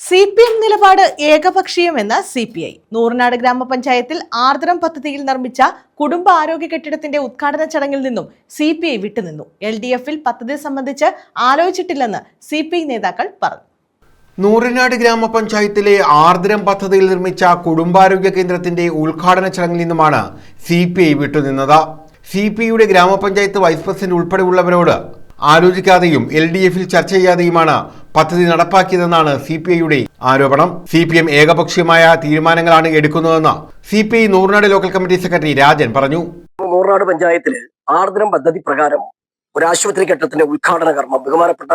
C P M നിലപാട് ഏകപക്ഷീയമെന്ന് C P I Noornad ഗ്രാമപഞ്ചായത്തിൽ ആർദ്രം പദ്ധതിയിൽ നിർമ്മിച്ച കുടുംബ ആരോഗ്യ കെട്ടിടത്തിന്റെ ഉദ്ഘാടന ചടങ്ങിൽ നിന്നും സി പി ഐ വിട്ടുനിന്നു. എൽ ഡി എഫിൽ പദ്ധതി സംബന്ധിച്ച് ആലോചിച്ചിട്ടില്ലെന്ന് സി പി ഐ നേതാക്കൾ പറഞ്ഞു. നൂറിനാട് ഗ്രാമപഞ്ചായത്തിലെ ആർദ്രം പദ്ധതിയിൽ നിർമ്മിച്ച കുടുംബാരോഗ്യ കേന്ദ്രത്തിന്റെ ഉദ്ഘാടന ചടങ്ങിൽ നിന്നുമാണ് സി പി ഐ വിട്ടുനിന്നത്. സി പി ഐയുടെ ഗ്രാമപഞ്ചായത്ത് വൈസ് പ്രസിഡന്റ് ഉൾപ്പെടെയുള്ളവരോട് ആലോചിക്കാതെയും എൽ ഡി എഫിൽ ചർച്ച ചെയ്യാതെയുമാണ് പദ്ധതി നടപ്പാക്കിയതെന്നാണ് സി പി ഐയുടെ ആരോപണം. സി പി എം ഏകപക്ഷീയമായ തീരുമാനങ്ങളാണ് എടുക്കുന്നതെന്ന് C P I Noornad local committee secretary Rajan പറഞ്ഞു. നൂറിനാട് പഞ്ചായത്തിൽ ആർദ്രം പദ്ധതി പ്രകാരം ഒരു ആശുപത്രി കെട്ടിടത്തിന്റെ ഉദ്ഘാടന കർമ്മം ബഹുമാനപ്പെട്ട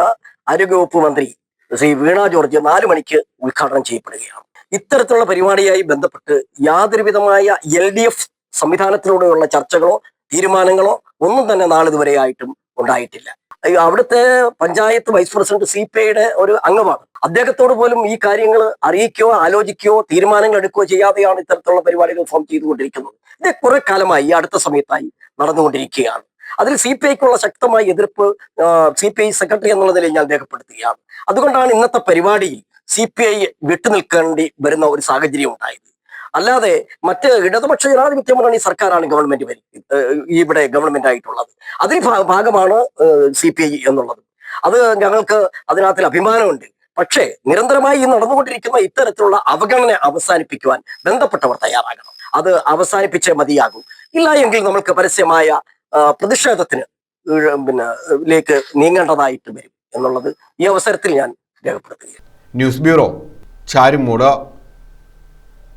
ആരോഗ്യവകുപ്പ് മന്ത്രി ശ്രീ വീണ ജോർജ് നാലു മണിക്ക് ഉദ്ഘാടനം ചെയ്യപ്പെടുകയാണ്. ഇത്തരത്തിലുള്ള പരിപാടിയായി ബന്ധപ്പെട്ട് യാതൊരുവിധമായ എൽ ഡി എഫ് സംവിധാനത്തിലൂടെയുള്ള ചർച്ചകളോ തീരുമാനങ്ങളോ ഒന്നും തന്നെ നാളിതുവരെയായിട്ടും ഉണ്ടായിട്ടില്ല. അവിടുത്തെ panchayat vice president C P ഐയുടെ ഒരു അംഗമാണ്. അദ്ദേഹത്തോട് പോലും ഈ കാര്യങ്ങൾ അറിയിക്കുകയോ ആലോചിക്കുകയോ തീരുമാനങ്ങൾ എടുക്കുകയോ ചെയ്യാതെയാണ് ഇത്തരത്തിലുള്ള പരിപാടികൾ ഫോം ചെയ്തുകൊണ്ടിരിക്കുന്നത്. ഇത് കുറെ കാലമായി ഈ അടുത്ത സമയത്തായി നടന്നുകൊണ്ടിരിക്കുകയാണ്. അതിൽ സി പി ഐക്കുള്ള ശക്തമായ എതിർപ്പ് സി പി ഐ സെക്രട്ടറി എന്നുള്ള നിലയിൽ ഞാൻ രേഖപ്പെടുത്തുകയാണ്. അതുകൊണ്ടാണ് ഇന്നത്തെ പരിപാടിയിൽ സി പി ഐ വിട്ടുനിൽക്കേണ്ടി വരുന്ന ഒരു സാഹചര്യം ഉണ്ടായത്. അല്ലാതെ മറ്റ് ഇടതുപക്ഷ ജനാധിപത്യം പറഞ്ഞ ഈ സർക്കാരാണ് ഗവൺമെന്റ് ഇവിടെ ഗവൺമെന്റ് ആയിട്ടുള്ളത്. അതിൽ ഭാഗമാണ് സി പി ഐ എന്നുള്ളത്. അത് ഞങ്ങൾക്ക് അതിനകത്തിൽ അഭിമാനമുണ്ട്. പക്ഷേ നിരന്തരമായി ഈ നടന്നുകൊണ്ടിരിക്കുന്ന ഇത്തരത്തിലുള്ള അവഗണന അവസാനിപ്പിക്കുവാൻ ബന്ധപ്പെട്ടവർ തയ്യാറാകണം. അത് അവസാനിപ്പിച്ചേ മതിയാകും. ഇല്ല എങ്കിൽ നമ്മൾക്ക് പരസ്യമായ പ്രതിഷേധത്തിന് പിന്നെ ലേക്ക് നീങ്ങേണ്ടതായിട്ട് വരും എന്നുള്ളത് ഈ അവസരത്തിൽ ഞാൻ രേഖപ്പെടുത്തുകയാണ്. News bureau Charummood.